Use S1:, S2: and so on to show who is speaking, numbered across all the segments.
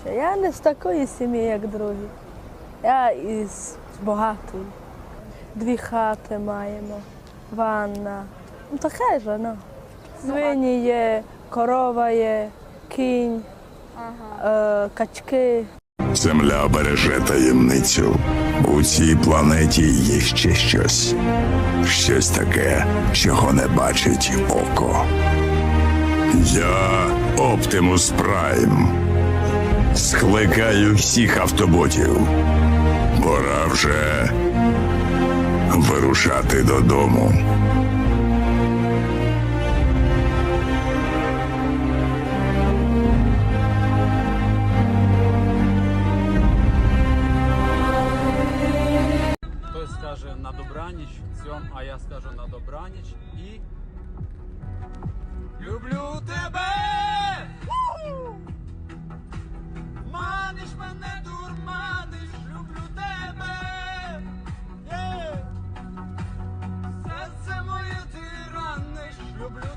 S1: ще. Я не з такої сім'ї, як другі. Я із багатої. Дві хати маємо, ванна. Ну таке ж воно. Свині є, корова є, кінь, е, качки.
S2: Земля береже таємницю. У цій планеті є ще щось. Щось таке, чого не бачить око. Я Оптимус Прайм. Скликаю всіх автоботів. Пора вже вирушати додому.
S3: Хтось скаже на добраніч, цьом, а я скажу на добраніч і. Люблю тебе! Раниш, люблю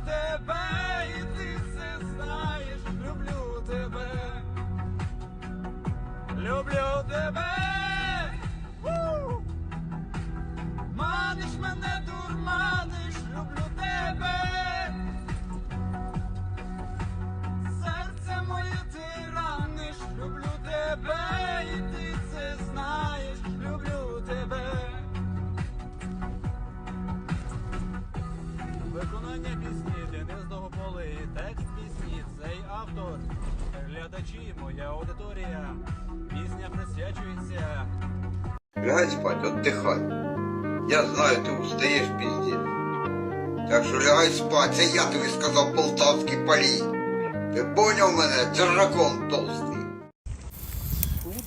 S3: Глядачі, моя аудиторія. Пісня присвячується
S4: Лягай спать, отдыхай. Я знаю, ты устаешь, пиздец. Так що лягай спать, це я тобі сказав полтавський полій. Ти поняв мене, держакон толстий.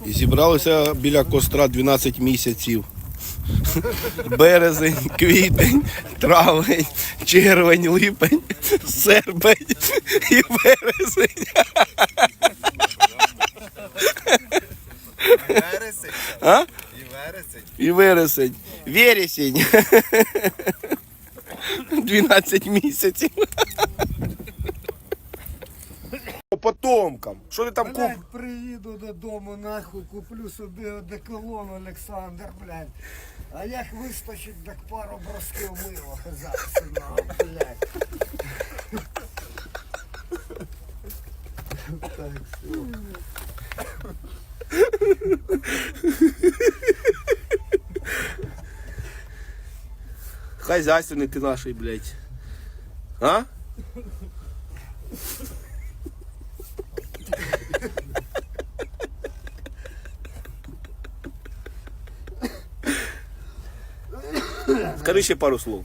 S5: І зібралися біля костра 12 місяців. Березень, квітень, травень, червень, липень, серпень і березень.
S6: Вересень
S5: А?
S6: і вересень.
S5: І вересень. Вересень. 12 місяців. По потомкам. Що ти там куп?
S7: Блядь, приїду додому, нахуй, куплю собі одеколон, Олександр, блядь. А як вистачить, так пару бросків мила зараз, нахуй, блядь. Так, все.
S5: Хазяйственник ти наший, блядь. А? Скажи ще пару слов.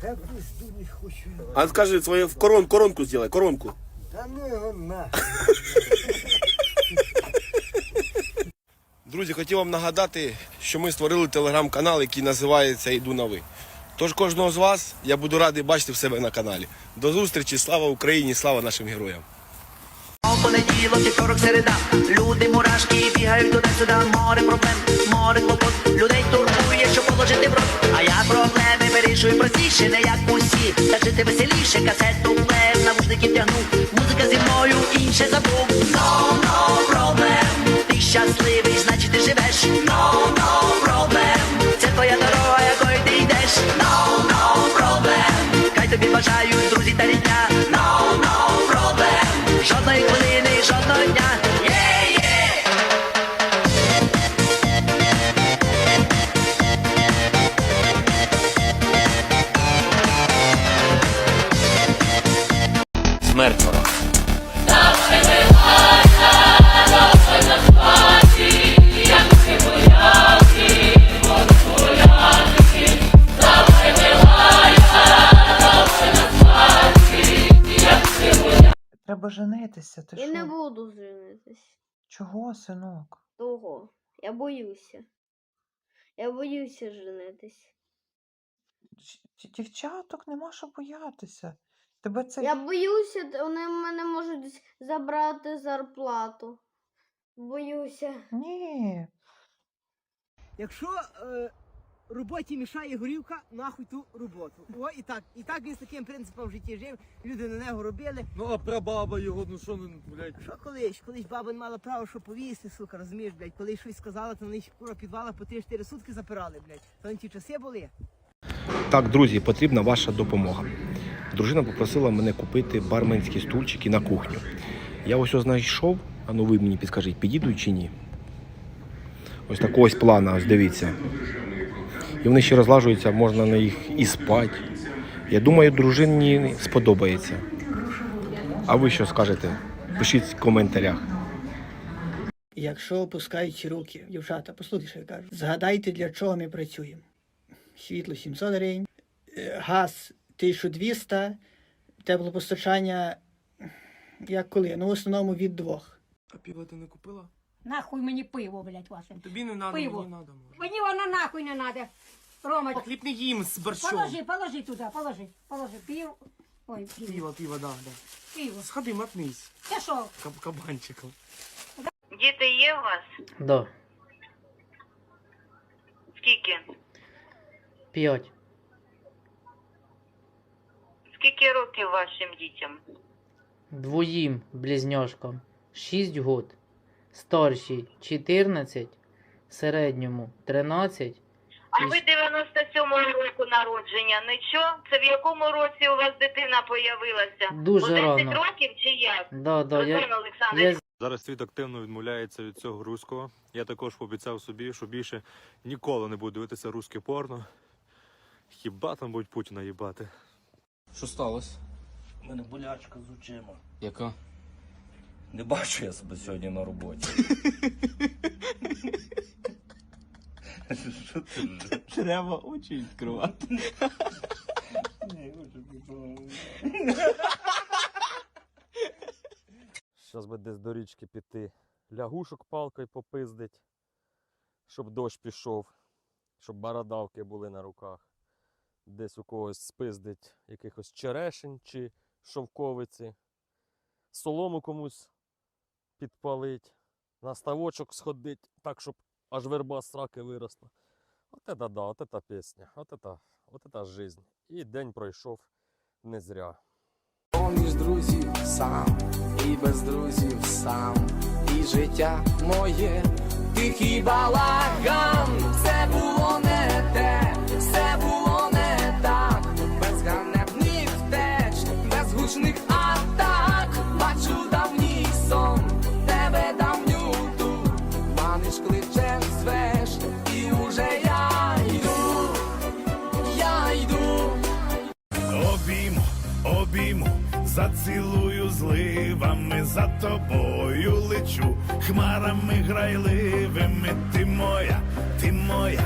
S7: Та пизду не хочу.
S5: А скажи свою в корон, коронку сделай, коронку.
S7: Та ну нахуй.
S5: Друзі, хотів вам нагадати, що ми створили телеграм-канал, який називається Йду на ви. Тож кожного з вас я буду радий бачити в себе на каналі. До зустрічі, слава Україні, слава нашим героям!
S8: Понеділок, вівторок, середа. Люди мурашки бігають туди-сюди. Море проблем, море клопот. Людей турбує, що положити в рот. А я проблеми вирішую простіше Не як усі, та жити веселіше Касету плев, навушники тягну Музика зі мною, інше забув. No, no problem Ти щасливий,
S9: Треба женитися, ти
S10: Я
S9: що?
S10: не буду женитись.
S9: Чого, синок?
S10: Того. Я боюся. Я боюся
S9: ч- Дівчаток нема що боятися. Тебе це
S10: Я боюся, т- вони в мене можуть забрати зарплату. Боюся.
S9: ні.
S7: Якщо е,
S6: роботі мішає горівка, нахуй ту роботу. О, і так, і так він з таким принципом в житті жив, люди на нього робили.
S9: Ну а прабаба його, ну що, ну, блядь.
S6: Що колись? Колись баба не мала права, що повісти, сука, розумієш, блядь, коли щось сказала, то вони ще кура підвала по 3-4 сутки запирали, блядь. То не ті часи були.
S5: Так, друзі, потрібна ваша допомога. Дружина попросила мене купити барменські стульчики на кухню. Я ось ось знайшов, а ну ви мені підскажіть, підійдуть чи ні. Ось такого ось плана, ось дивіться. І вони ще розлажуються, можна на їх і спати. Я думаю, дружині сподобається. А ви що скажете? Пишіть в коментарях.
S6: Якщо опускають руки, дівчата, послухайте, що я кажу. Згадайте, для чого ми працюємо. Світло 700 гривень, е, газ 1200, теплопостачання, як коли? Ну, в основному від двох.
S5: А пиво ти не купила?
S11: Нахуй мені пиво, блядь, ваше.
S5: Тобі не треба,
S11: Пиво.
S5: мені треба. може.
S11: Мені воно нахуй не надо. Рома,
S5: Хліб не їм з борщом.
S11: положи, положи туди, положи, положи. Пиво. Ой, пиво.
S5: Пиво, пиво, да, да.
S11: Пиво.
S5: Сходи, мотнись
S11: Це що?
S5: каб- кабанчиком.
S12: Діти є у вас?
S6: Да,
S12: Скільки?
S6: 5.
S12: Скільки років вашим дітям?
S6: Двоїм близньошкам 6 год. Старшій 14, середньому 13.
S12: А ви 97-го року народження. Нічого? Це в якому році у вас дитина появилася?
S6: Дуже
S12: 10
S6: рано.
S12: років чи як?
S6: Да, да, я,
S12: Олександрович,
S6: я
S13: Зараз світ активно відмовляється від цього руського. Я також пообіцяв собі, що більше ніколи не буду дивитися русське порно. Хіба там будуть Путіна їбати?
S9: Що сталося?
S14: У мене болячка з очима.
S9: Яка?
S14: Не бачу я себе сьогодні на роботі. Що ти вже?
S9: Треба очі відкривати.
S13: Зараз би десь до річки піти. Лягушок палкою попиздить, щоб дощ пішов, щоб бородавки були на руках. Десь у когось спиздить якихось черешень чи шовковиці. Солому комусь підпалить, на ставочок сходить, так, щоб аж верба сраки виросла. От це да, от це пісня, от це, от це жизнь. І день пройшов не зря.
S9: Поміж друзів сам, і без друзів сам, і життя моє, тихий балаган,
S2: зацілую зливами, за тобою лечу, хмарами грайливими, ти моя, ти моя,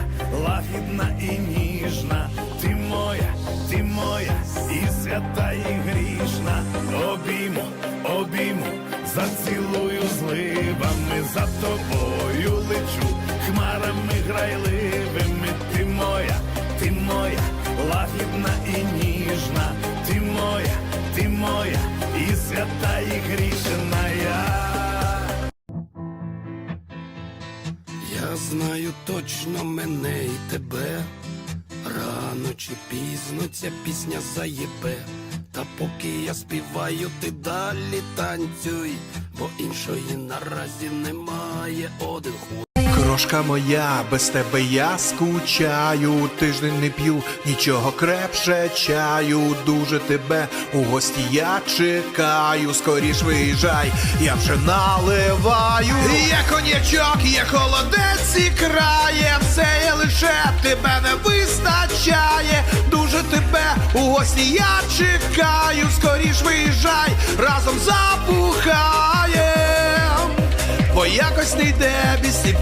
S2: лагідна і ніжна, ти моя, ти моя, і свята, і грішна, обійму, обійму, зацілую зливами, за тобою лечу, хмарами грайливими, моя, і свята, і грішна я. Я знаю точно мене і тебе. Рано чи пізно ця пісня заєбе. Та поки я співаю, ти далі танцюй, бо іншої наразі немає один хуй.
S9: Крошка моя, без тебе я скучаю, тиждень не п'ю, нічого крепше чаю, дуже тебе у гості я чекаю, скоріш виїжджай, я вже наливаю. Є конячок, є холодець і крає, все є лише тебе не вистачає, дуже тебе у гості я чекаю, скоріш виїжджай, разом забухаєм, бо якось не йде без тебе.